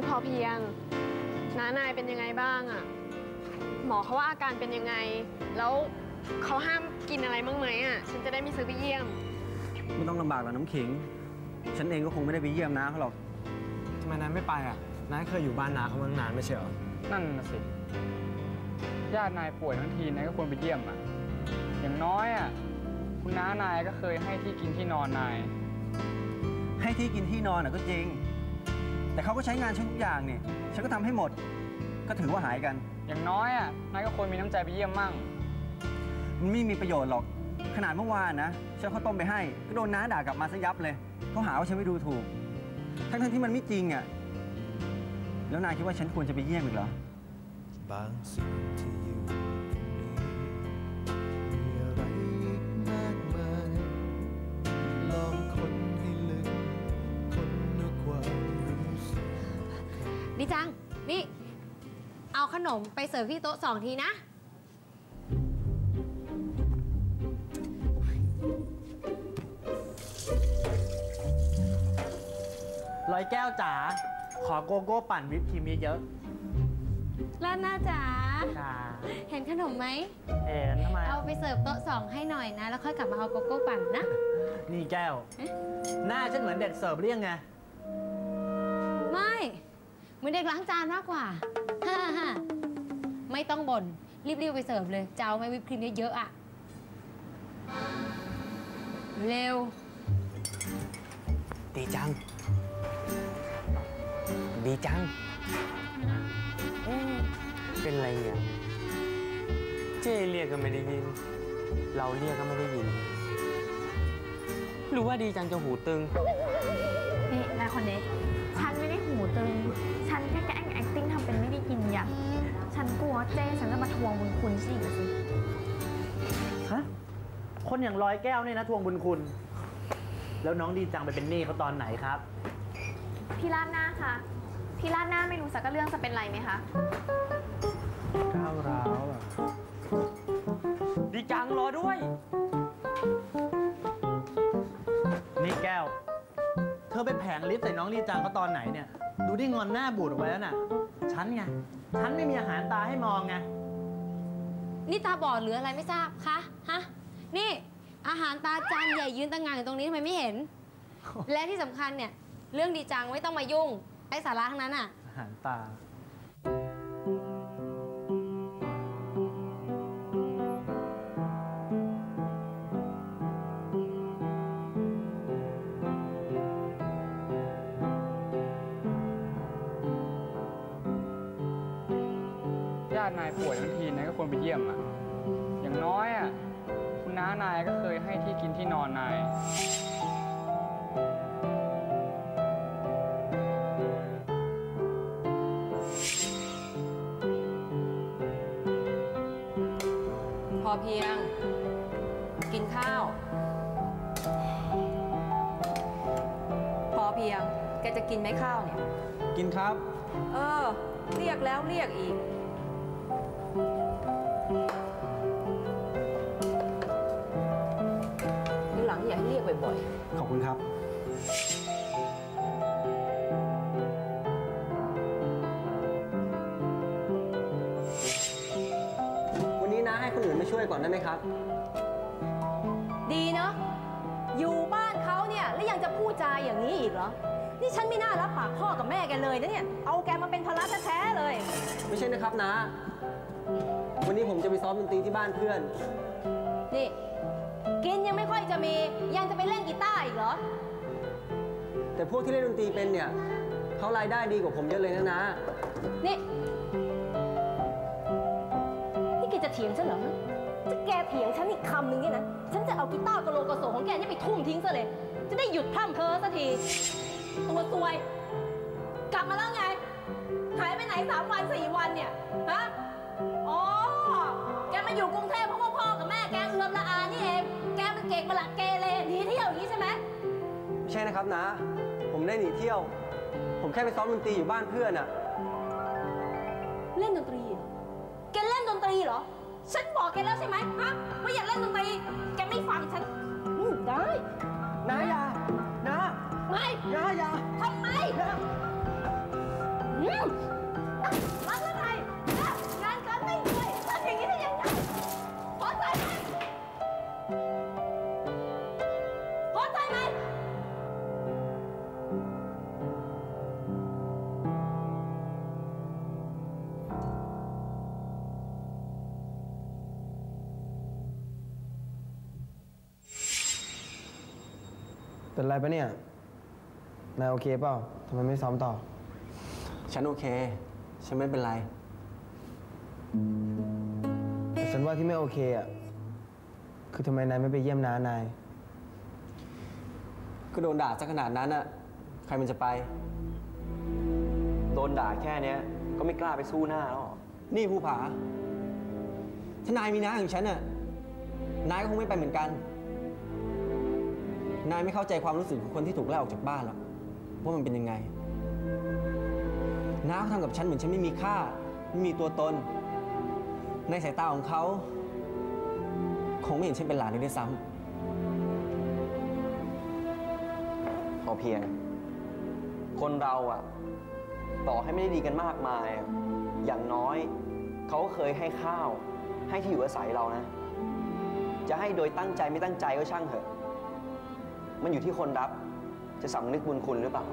นี่พอเพียง น้านายเป็นยังไงบ้างอะหมอเขาว่าอาการเป็นยังไง แล้วเขาห้ามกินอะไรบ้างไหมอะฉันจะได้ไม่ซื้อไปเยี่ยม ไม่ต้องลำบากหรอกน้ำขิง ฉันเองก็คงไม่ได้ไปเยี่ยมน้าเขาหรอกทำไมนายไม่ไปอะนายเคยอยู่บ้านนาเขามานานไม่ใช่เหรอ นั่นน่ะสิ ญาตินายป่วยทั้งทีนายก็ควรไปเยี่ยมอะอย่างน้อยอะคุณน้านายก็เคยให้ที่กินที่นอนนาย ให้ที่กินที่นอนน่ะก็จริง แต่เขาก็ใช้งานฉันทุกอย่างเนี่ยฉันก็ทำให้หมด ก็ถือว่าหายกัน อย่างน้อยอะนายก็ควรมีน้ำใจไปเยี่ยมมั่ง มันไม่มีประโยชน์หรอก ขนาดเมื่อวานนะฉันเขาวต้มไปให้ ก็โดนน้าด่ากลับมาซะยับเลยเขาหาว่าฉันไม่ดูถูก ทั้งๆที่มันไม่จริงอะ แล้วนายคิดว่าฉันควรจะไปเยี่ยมอีกเหรอ บางสิ่งที่ ดีจัง นี่ เอาขนมไปเสิร์ฟที่โต๊ะสองทีนะ ร้อยแก้วจ๋า ขอโกโก้ปั่นวิปครีมเยอะแล้วหน้าจ๋า ๆจ๋าเห็นขนมไหมเห็นทำไม เอาไปเสิร์ฟโต๊ะสองให้หน่อยนะ แล้วค่อยกลับมาเอาโกโก้ปั่นนะ นี่แก้วหน้าฉันเหมือนเด็กเสิร์ฟเรียงไง ไม่ เหมือนเด็กล้างจานมากกว่าฮ่าฮ่าไม่ต้องบ่นรีบๆไปเสิร์ฟเลยจะเอาไหมวิปครีมเยอะๆอะ เร็ว ดีจัง ดีจังเอ๊ะเป็นไรเนี่ย เจ้เรียกก็ไม่ได้ยิน เราเรียกก็ไม่ได้ยิน หรือว่าดีจังจะหูตึง นี่นายคนนี้ วงบุญคุณสิสิ ฮะ คนอย่างร้อยแก้วเนี่ยนะทวงบุญคุณ แล้วน้องดีจังไปเป็นหนี้เขาตอนไหนครับ พี่ลาดหน้าคะพี่ลาดหน้าไม่รู้สักเรื่องจะเป็นไรไหมคะ ก้าวร้าวอะ ดีจังรอด้วย นี่แก้ว เธอไปแผงลิฟต์ใส่น้องดีจังเขาตอนไหนเนี่ย ดูที่งอนหน้าบูดออกไปแล้วน่ะ ฉันไง ฉันไม่มีอาหารตาให้มองไง นี่ตาบอดหรืออะไรไม่ทราบคะฮะนี่อาหารตาจานใหญ่ยืนตั้งงานอยู่ตรงนี้ทำไมไม่เห็น และที่สำคัญเนี่ย เรื่องดีจังไม่ต้องมายุ่งไอ้สาระทั้งนั้นอะอาหารตาาตินายป่วยทั้งทีนายก็ควรไปเยี่ยมอะ อย่างน้อยอะ คุณน้านายก็เคยให้ที่กินที่นอนนาย พอเพียง กินข้าว พอเพียง แกจะกินไหมข้าวเนี่ย กินครับ เออ เรียกแล้วเรียกอีก ทีหลังอย่าให้เรียกบ่อยขอบคุณครับ วันนี้น้าให้คนอื่นมาช่วยก่อนได้ไหมครับ ๆ ดีเนาะ อยู่บ้านเขาเนี่ย แล้วยังจะพูดจาอย่างนี้อีกเหรอ นี่ฉันไม่น่ารับปากพ่อกับแม่แกเลยนะเนี่ย เอาแกมาเป็นภาระแท้ๆเลย ไม่ใช่นะครับนะ วันนี้ผมจะไปซ้อมดนตรีที่บ้านเพื่อน นี่ กินยังไม่ค่อยจะมี ยังจะไปเล่นกีตาร์อีกเหรอ แต่พวกที่เล่นดนตรีเป็นเนี่ยเขารายได้ดีกว่าผมเยอะเลยนะนะ นี่ นี่แกจะเถียงฉันเหรอถ้าแกเถียงฉันอีกคำหนึ่งเนี่ยนะ ฉันจะเอากีตาร์กะโหลกกระโสของแกนี่ไปทุ่มทิ้งซะเลย จะได้หยุดพร่ำเพ้อสักที ตัวซวย กลับมาแล้วไง หายไปไหนสามวันสี่วันเนี่ย ฮะ อ๋อ แกมาอยู่กรุงเทพเพราะว่าพ่อกับแม่แกเอื้อมละอานี่เอง แกมันเก่งมาละเกเรหนีเที่ยวอย่างนี้ใช่ไหมไม่ใช่นะครับนะ ผมได้หนีเที่ยว ผมแค่ไปซ้อมดนตรีอยู่บ้านเพื่อนอะเล่นดนตรีเหรอแกเล่นดนตรีเหรอ ฉันบอกแกแล้วใช่ไหมฮะว่าอย่าเล่นดนตรี แกไม่ฟังฉันอืมได้ นะอย่านะไม่อย่าอย่าทำไมนะอ เป็นไรปะเนี่ย นายโอเคเปล่าทำไมไม่ซ้อมต่อ ฉันโอเค ฉันไม่เป็นไร แต่ฉันว่าที่ไม่โอเคอะ คือทำไมนายไม่ไปเยี่ยมน้านาย ก็โดนด่าซะขนาดนั้นอะใครมันจะไป โดนด่าแค่เนี้ย ก็ไม่กล้าไปสู้หน้าแล้วเหรอนี่ภูผา ถ้านายมีน้าอย่างฉันน่ะ นายก็คงไม่ไปเหมือนกัน นายไม่เข้าใจความรู้สึกของคนที่ถูกไล่ออกจากบ้านหรอกว่ามันเป็นยังไง น้าเขาทำกับฉันเหมือนฉันไม่มีค่า ไม่มีตัวตน ในสายตาของเขาคงไม่เห็นฉันเป็นหลานเลยด้วยซ้ำพอเพียง คนเราอะต่อให้ไม่ได้ดีกันมากมาย อย่างน้อย เขาก็เคยให้ข้าว ให้ที่อยู่อาศัยเรานะ จะให้โดยตั้งใจไม่ตั้งใจก็ช่างเถอะ มันอยู่ที่คนรับจะสำนึกบุญคุณหรือเปล่า